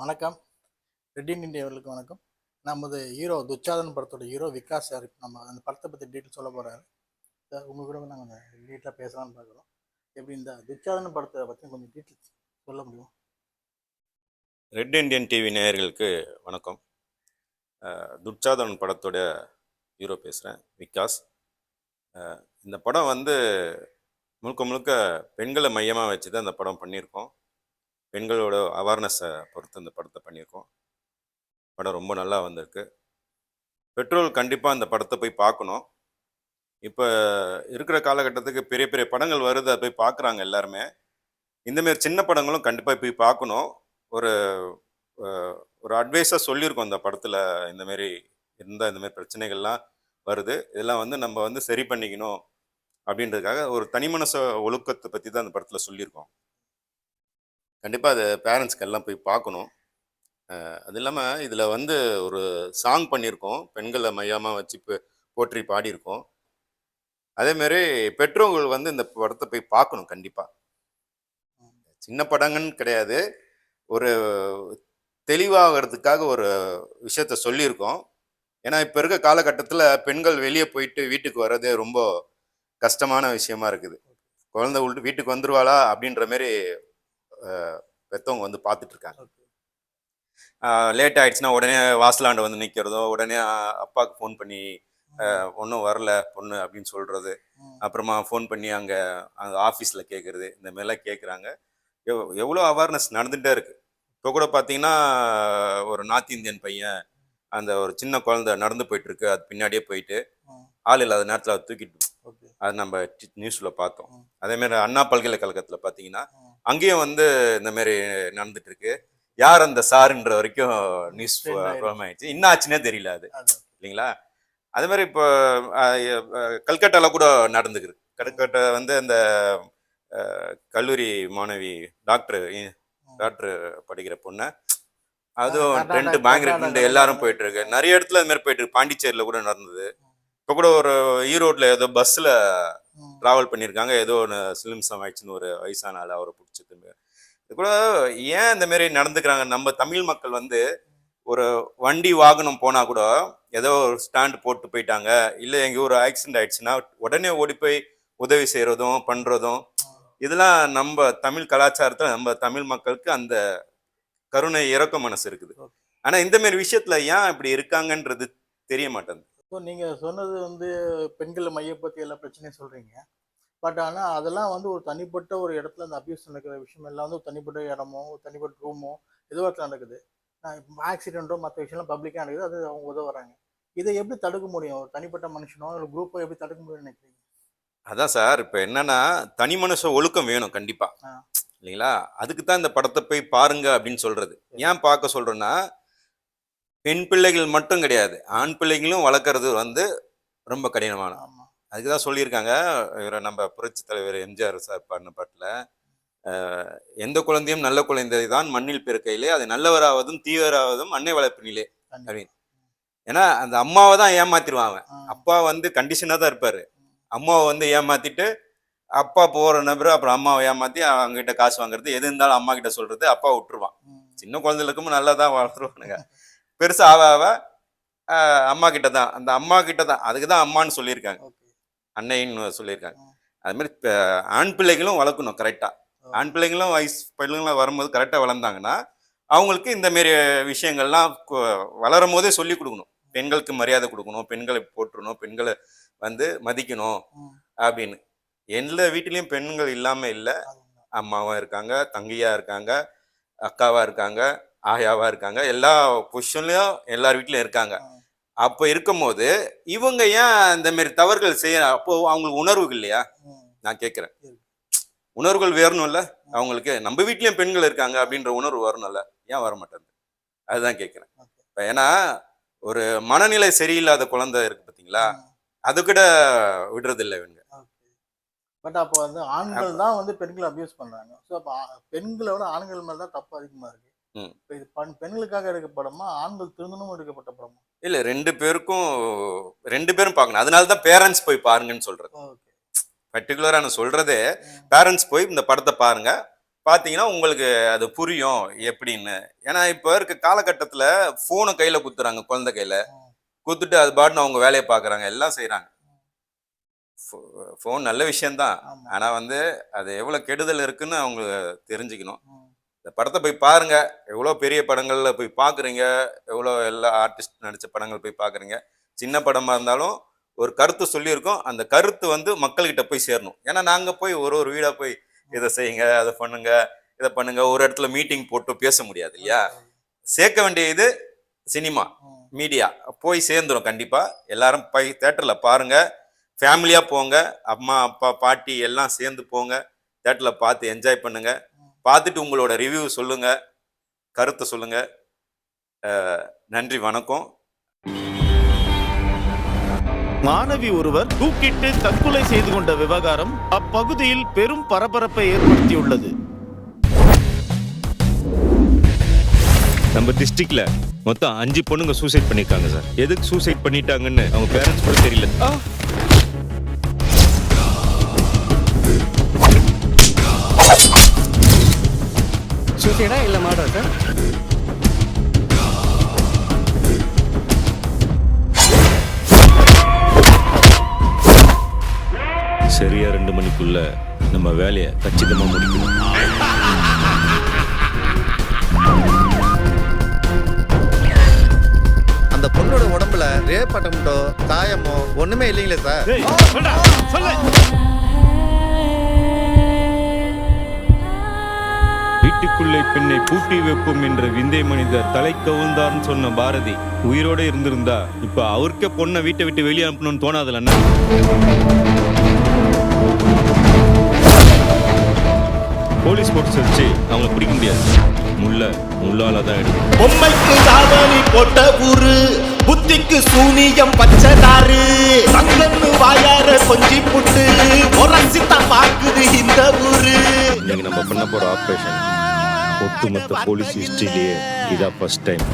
வணக்கம். ரெட்டின் இந்தியாவுக்கு வணக்கம். நமது ஹீரோ துச்சாதன் படத்தோட ஹீரோ விகாஸ் சார் நம்ம அந்த படத்தை பற்றி டீட்டெயில் சொல்ல போகிறாரு சார் உங்கள் கூட நாங்கள் டீட்டெயிலாக பேசலாம்னு பார்க்குறோம். எப்படி இந்த துச்சாதன் படத்தை பற்றி கொஞ்சம் டீட்டெயில்ஸ் சொல்ல முடியும்? ரெட் இண்டியன் டிவி நேயர்களுக்கு வணக்கம். துச்சாதன் படத்தோட ஹீரோ பேசுகிறேன் விகாஸ். இந்த படம் வந்து முழுக்க முழுக்க பெண்களை மையமாக வச்சு தான் இந்த படம் பண்ணியிருக்கோம். பெண்களோட அவேர்னஸை பொறுத்து இந்த படத்தை பண்ணியிருக்கோம். படம் ரொம்ப நல்லா வந்திருக்கு. பெட்ரோல் கண்டிப்பாக அந்த படத்தை போய் பார்க்கணும். இப்போ இருக்கிற காலகட்டத்துக்கு பெரிய பெரிய படங்கள் வருது அதை போய் பார்க்குறாங்க எல்லாருமே. இந்தமாரி சின்ன படங்களும் கண்டிப்பாக போய் பார்க்கணும். ஒரு ஒரு அட்வைஸாக சொல்லியிருக்கோம் அந்த படத்தில் இந்தமாரி இருந்தால் இந்தமாரி பிரச்சனைகள்லாம் வருது. இதெல்லாம் வந்து நம்ம வந்து சரி பண்ணிக்கணும் அப்படின்றதுக்காக ஒரு தனிமனச ஒழுக்கத்தை பற்றி தான் அந்த படத்தில் சொல்லியிருக்கோம். கண்டிப்பாக அதை பேரண்ட்ஸ்க்கு எல்லாம் போய் பார்க்கணும். அது இல்லாமல் இதில் வந்து ஒரு சாங் பண்ணியிருக்கோம். பெண்களை மையமாக வச்சு போற்றி பாடியிருக்கோம். அதேமாரி பெற்றோர்கள் வந்து இந்த படத்தை போய் பார்க்கணும் கண்டிப்பாக சின்ன படங்கன்னு கிடையாது. ஒரு தெளிவாகிறதுக்காக ஒரு விஷயத்த சொல்லியிருக்கோம். ஏன்னா இப்போ இருக்க காலகட்டத்தில் பெண்கள் வெளியே போயிட்டு வீட்டுக்கு வர்றதே ரொம்ப கஷ்டமான விஷயமா இருக்குது. குழந்தை வீட்டுக்கு வந்துருவாளா அப்படின்ற மாரி அஹ், பெத்தவங்க வந்து ஓகே. லேட் ஆயிடுச்சுன்னா உடனே வாசலாண்ட வந்து நிற்கிறதோ உடனே அப்பாவுக்கு ஃபோன் பண்ணி ஒன்றும் வரல பொண்ணு அப்படின்னு சொல்கிறது அப்புறமா ஃபோன் பண்ணி அங்கே அங்கே ஆஃபீஸில் கேட்குறது இந்த மாதிரிலாம் கேட்குறாங்க எவ் எவ்வளோ அவேர்னஸ் நடந்துகிட்டே இருக்கு. இப்போ கூட பார்த்தீங்கன்னா ஒரு நார்த் இந்தியன் பையன் அந்த ஒரு சின்ன குழந்தை நடந்து போயிட்டு இருக்கு அது பின்னாடியே போயிட்டு ஆள் இல்லாத நேரத்தில் அதை தூக்கிட்டு அது நம்ம நியூஸில் பார்த்தோம். அதேமாரி அண்ணா பல்கலைக்கழகத்தில் பார்த்தீங்கன்னா. அங்கேயும் வந்து இந்த மாதிரி நடந்துட்டு இருக்கு யார் அந்த சாருன்ற வரைக்கும் நியூஸ் ஆயிடுச்சு. என்ன ஆச்சுன்னே தெரியல அது. இல்லைங்களா? அதே மாதிரி இப்போ கல்கட்டால கூட நடந்துக்குது. கல்கட்டா வந்து அந்த கல்லூரி மாணவி டாக்டர் டாக்டர் படிக்கிற பொண்ணு. அதுவும் ட்ரெண்ட் கர்நாடகால எல்லாரும் போயிட்டு இருக்கு நிறைய இடத்துல அது மாதிரி போயிட்டு இருக்கு பாண்டிச்சேரியில கூட நடந்தது. இப்போ கூட ஒரு ஈரோட்ல ஏதோ பஸ்ல ம். டிராவல் பண்ணியிருக்காங்க. ஏதோ ஒன்று சிலிம்சம் ஆயிடுச்சுன்னு ஒரு வயசான ஆள் அவரை கூட ஏன் இந்த மாதிரி நடந்துக்கிறாங்க? நம்ம தமிழ் மக்கள் வந்து ஒரு வண்டி வாகனம் போனா கூட ஏதோ ஒரு ஸ்டாண்ட் போட்டு போயிட்டாங்க. இல்லை எங்கேயோ ஒரு ஆக்சிடென்ட் ஆயிடுச்சுன்னா உடனே ஓடி போய் உதவி செய்யறதும் பண்றதும் இதெல்லாம் நம்ம தமிழ் கலாச்சாரத்துல நம்ம தமிழ் மக்களுக்கு அந்த கருணை இறக்க மனசு இருக்குது. Okay. ஆனா இந்த மாதிரி விஷயத்துல ஏன் இப்படி இருக்காங்கன்றது தெரிய மாட்டேங்குது. இப்போ நீங்கள் சொன்னது வந்து பெண்களை மையப்படுத்தி எல்லா பிரச்சனையும் சொல்கிறீங்க பட் ஆனால் அதெல்லாம் வந்து ஒரு தனிப்பட்ட ஒரு இடத்துல அந்த அபியூஸ் நடக்கிற விஷயம் எல்லாம் வந்து ஒரு தனிப்பட்ட இடமோ ஒரு தனிப்பட்ட ரூமோ ஏதோ இடத்துல நடக்குது. ஆக்சிடென்ட்டோ மற்ற விஷயம்லாம் பப்ளிக்காக நடக்குது அது அவங்க உதவுறாங்க. இதை எப்படி தடுக்க முடியும்? ஒரு தனிப்பட்ட மனுஷனோ ஒரு குரூப்போ எப்படி தடுக்க முடியும்னு நினைக்கிறீங்க? அதான் சார் இப்போ என்னன்னா தனி மனுஷ ஒழுக்கம் வேணும் கண்டிப்பா. ஆ. இல்லைங்களா? அதுக்கு தான் இந்த படத்தை போய் பாருங்க அப்படின்னு சொல்றது. ஏன் பார்க்க சொல்றேன்னா பெண் பிள்ளைகள் மட்டும் கிடையாது. ஆண் பிள்ளைகளும் வளர்க்கறது வந்து ரொம்ப கடினமான அதுக்கு தான் சொல்லியிருக்காங்க. இவரை நம்ம புரட்சி தலைவர் எம்ஜிஆர் சார் பாடின பாட்டில் எந்த குழந்தையும் நல்ல குழந்தை தான் மண்ணில் பிறக்கையிலே அது நல்லவராவதும் தீவராவதும் அன்னை வளர்ப்பினிலே. கண்டிப்பா. ஏன்னா அந்த அம்மாவை தான் ஏமாத்திடுவான் அவன். அப்பா வந்து கண்டிஷனாக தான் இருப்பாரு. அம்மாவை வந்து ஏமாத்திட்டு அப்பா போற நபர் அப்புறம் அம்மாவை ஏமாத்தி அவங்க கிட்ட காசு வாங்குறது எது இருந்தாலும் அம்மா கிட்ட சொல்றது அப்பா விட்டுருவான். சின்ன குழந்தைகளுக்கும் நல்லா தான் வளர்த்துருவானுங்க. பெருசா ஆவ ஆவ ஆஹ், அம்மா கிட்ட தான். அந்த அம்மா கிட்ட தான். அதுக்கு தான் அம்மான்னு சொல்லியிருக்காங்க. அன்னைன்னு சொல்லியிருக்காங்க. அது மாதிரி ஆண் பிள்ளைகளும் வளர்க்கணும் கரெக்டா ஓ. ஆண் பிள்ளைங்களும் வயசு பிள்ளைங்களும் வரும்போது கரெக்டாக வளர்ந்தாங்கன்னா அவங்களுக்கு இந்த மாரி விஷயங்கள்லாம் வளரும் போதே சொல்லி கொடுக்கணும் பெண்களுக்கு மரியாதை கொடுக்கணும் பெண்களை போற்றணும் பெண்களை வந்து மதிக்கணும். அப்படின்னு எல்லா வீட்டிலையும் பெண்கள் இல்லாம இல்லை அது உண்மை. அம்மாவா இருக்காங்க தங்கையா இருக்காங்க அக்காவா இருக்காங்க ஆயாவா இருக்காங்க எல்லா பொசிஷன்லயும் எல்லார் வீட்லயும் இருக்காங்க. அப்போ இருக்கும்போது இவங்க ஏன் இந்த மாதிரி தவறுகள் செய்ய அப்போ அவங்களுக்கு உணர்வுகள் இல்லையா. நான் கேட்குறேன். உணர்வுகள் வேறணும்ல? அவங்களுக்கு நம்ம வீட்லயும் பெண்கள் இருக்காங்க அப்படின்ற உணர்வு வரணும்ல? ஏன் வர மாட்டேங்குது அதுதான் கேட்குறேன். ஏன்னா ஒரு மனநிலை சரியில்லாத குழந்தை இருக்கு பார்த்தீங்களா. அது கூட விடுறதில்லை இவங்க. பட் அப்போ வந்து ஆண்கள் தான் வந்து பெண்களை அபியூஸ் பண்றாங்க. ஸோ அப்போ பெண்களை விட ஆண்கள் மேல தான் தப்பு அதிகமா இருக்கு. இப்போ இது பண் பெண்களுக்காக எடுக்க படமா ஆண்கள் திருந்தணும் எடுக்கப்பட்ட படமா? இல்ல ரெண்டு பேருக்கும் ரெண்டு பேரும் பார்க்கணும். அதனால தான் பேரண்ட்ஸ் போய் பாருங்கன்னு சொல்றது. பர்டிகுலரா நான் சொல்றதே பேரண்ட்ஸ் போய் இந்த படத்தை பாருங்க. பார்த்தீங்கன்னா உங்களுக்கு அது புரியும் எப்படின்னு. ஏன்னா இப்போ இருக்க காலகட்டத்தில் ஃபோனை கையில் குத்துறாங்க குழந்தை கையில். குத்துட்டு அது பாட்டுன்னு அவங்க வேலையை பார்க்குறாங்க எல்லாம் செய்கிறாங்க ஃபோன் நல்ல விஷயம்தான். ஆனால் வந்து அது எவ்வளோ கெடுதல் இருக்குன்னு அவங்க தெரிஞ்சுக்கணும். இந்த படத்தை போய் பாருங்க. எவ்வளோ பெரிய படங்களில் போய் பார்க்குறீங்க எவ்வளோ எல்லா ஆர்டிஸ்ட் நடித்த படங்கள் போய் பார்க்குறீங்க சின்ன படமாக இருந்தாலும் ஒரு கருத்து சொல்லியிருக்கோம். அந்த கருத்து வந்து மக்கள்கிட்ட போய் சேரணும். ஏன்னா நாங்கள் போய் ஒரு ஒரு வீடாக போய் இதை செய்யுங்க அதை பண்ணுங்க இதை பண்ணுங்க. ஒரு இடத்துல மீட்டிங் போட்டு பேச முடியாது இல்லையா? சேர்க்க வேண்டிய இது சினிமா மீடியா போய் சேர்ந்துரும் கண்டிப்பாக எல்லாரும் போய் தேட்டரில் பாருங்க. ஃபேமிலியாக போங்க. அம்மா அப்பா பாட்டி எல்லாம் சேர்ந்து போங்க. தேட்டரில் பார்த்து என்ஜாய் பண்ணுங்கள் பார்த்துட்டு உங்களோட ரிவ்யூ சொல்லுங்க கருத்தை சொல்லுங்க. அஹ், நன்றி வணக்கம். மாணவி ஒருவர் தூக்கிட்டு தற்கொலை செய்து கொண்ட விவகாரம் அப்பகுதியில் பெரும் பரபரப்பை ஏற்படுத்தியுள்ளது. நம்ம டிஸ்ட்ரிக்ட்ல மொத்தம் அஞ்சு பொண்ணுங்க சூசைட் பண்ணிருக்காங்க சார். எதுக்கு சூசைட் பண்ணிட்டாங்கன்னு அவங்க பேரண்ட்ஸ் கூட தெரியல. சூசைடா இல்ல மாடா சார்? சரியா ரெண்டு மணிக்குள்ள நம்ம வேலையை கச்சிதமா முடிக்கணும். அந்த பொண்ணோட உடம்புல ரேப் அட்டம்டோ காயமோ ஒண்ணுமே இல்லைங்களே சார். வீட்டுக்குள்ளே பெண்ணை பூட்டி வைப்போம் என்ற விந்தை மனிதர் தலை கவுழ்ந்தார்னு சொன்ன பாரதி உயிரோட இருந்திருந்தா இப்ப அவருக்கே பொண்ணை வீட்டை விட்டு வெளியே அனுப்பணும்னு தோணாதுல அண்ணா? போலீஸ் போட்டு வச்சு அவங்கள பிடிக்க முடியாது. முள்ள முள்ளால தான் எடுக்கும் பொம்மைக்கு தாவணி போட்ட ஊரு புத்திக்கு சூனியம் பச்சதாரு சங்கன்னு வாயார கொஞ்சி புட்டு உரசித்தான் பாக்குது இந்த ஊரு. இன்னைக்கு நம்ம பண்ண போற ஆப்ரேஷன் ಒಟ್ಟು ಮತ್ತು ಪೊಲೀಸ್ ಹಿಸ್ಟ್ರಿಲಿಯೇ ಇದ ಫಸ್ಟ್ ಟೈಮ್